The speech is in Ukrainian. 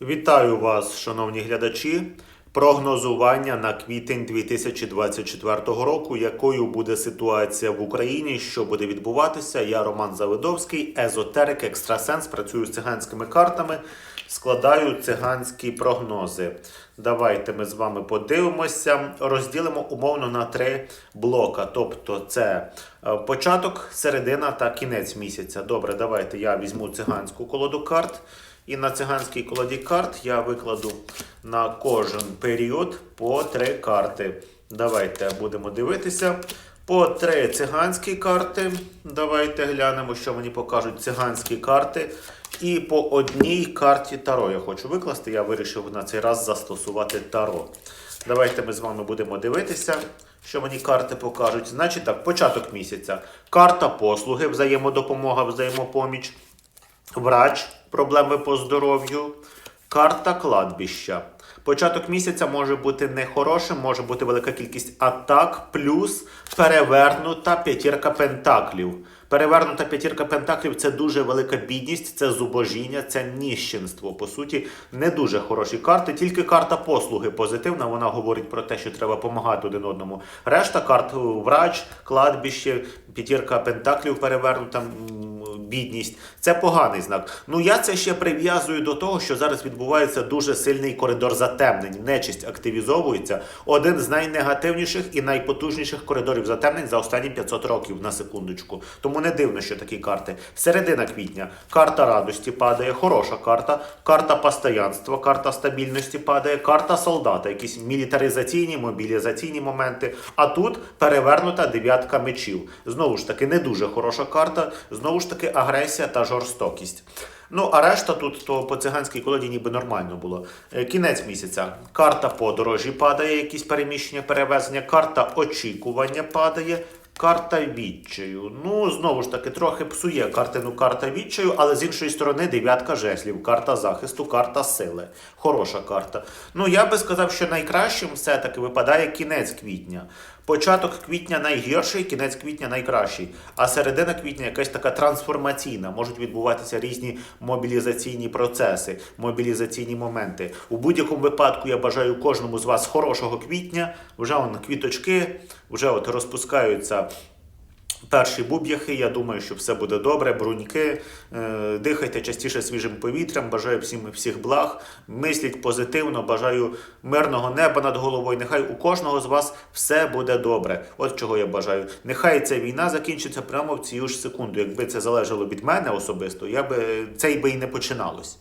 Вітаю вас, шановні глядачі. Прогнозування на квітень 2024 року. Якою буде ситуація в Україні? Що буде відбуватися? Я Роман Завидовський, езотерик, екстрасенс. Працюю з циганськими картами, складаю циганські прогнози. Давайте ми з вами подивимося. Розділимо умовно на три блока. Тобто, це е, початок, середина та кінець місяця. Добре, давайте я візьму циганську колоду карт. І на циганській колоді карт я викладу на кожен період по три карти. Давайте будемо дивитися. По три циганські карти. Давайте глянемо, що мені покажуть циганські карти. І по одній карті Таро я хочу викласти. Я вирішив на цей раз застосувати Таро. Давайте ми з вами будемо дивитися, що мені карти покажуть. Значить так, початок місяця. Карта послуги, взаємодопомога, взаємопоміч. Врач, проблеми по здоров'ю, карта кладбища. Початок місяця може бути нехорошим, може бути велика кількість атак, плюс перевернута п'ятірка пентаклів. Перевернута п'ятірка пентаклів це дуже велика бідність, це зубожіння, це ніщенство. По суті, не дуже хороші карти. Тільки карта послуги позитивна. Вона говорить про те, що треба допомагати один одному. Решта карт врач, кладбище, п'ятірка пентаклів перевернута. Бідність. Це поганий знак. Ну я це ще прив'язую до того, що зараз відбувається дуже сильний коридор затемнень. Нечисть активізовується. Один з найнегативніших і найпотужніших коридорів затемнень за останні 500 років на секундочку. Тому не дивно, що такі карти. Середина квітня. Карта радості падає, хороша карта. Карта постоянства, карта стабільності падає, карта солдата, якісь мілітаризаційні, мобілізаційні моменти. А тут перевернута дев'ятка мечів. Знову ж таки, не дуже хороша карта. Знову ж таки, агресія та жорстокість. Ну, а решта тут то по циганській колоді ніби нормально було. Е, Кінець місяця. Карта подорожі падає, якісь переміщення, перевезення, карта очікування падає. Карта відчаю. Ну, знову ж таки, трохи псує картину карта відчаю, але з іншої сторони дев'ятка жеслів, карта захисту, карта сили. Хороша карта. Ну, я би сказав, що найкращим все-таки випадає кінець квітня. Початок квітня найгірший, кінець квітня найкращий. А середина квітня якась така трансформаційна. Можуть відбуватися різні мобілізаційні процеси, мобілізаційні моменти. У будь-якому випадку я бажаю кожному з вас хорошого квітня. Вже он квіточки, вже от розпускаються. Перші буб'яхи, я думаю, що все буде добре. Бруньки, е, дихайте частіше свіжим повітрям. Бажаю всім всіх благ. Мисліть позитивно, бажаю мирного неба над головою. Нехай у кожного з вас все буде добре. От чого я бажаю. Нехай ця війна закінчиться прямо в цю ж секунду. Якби це залежало від мене особисто, я би це й би і не починалось.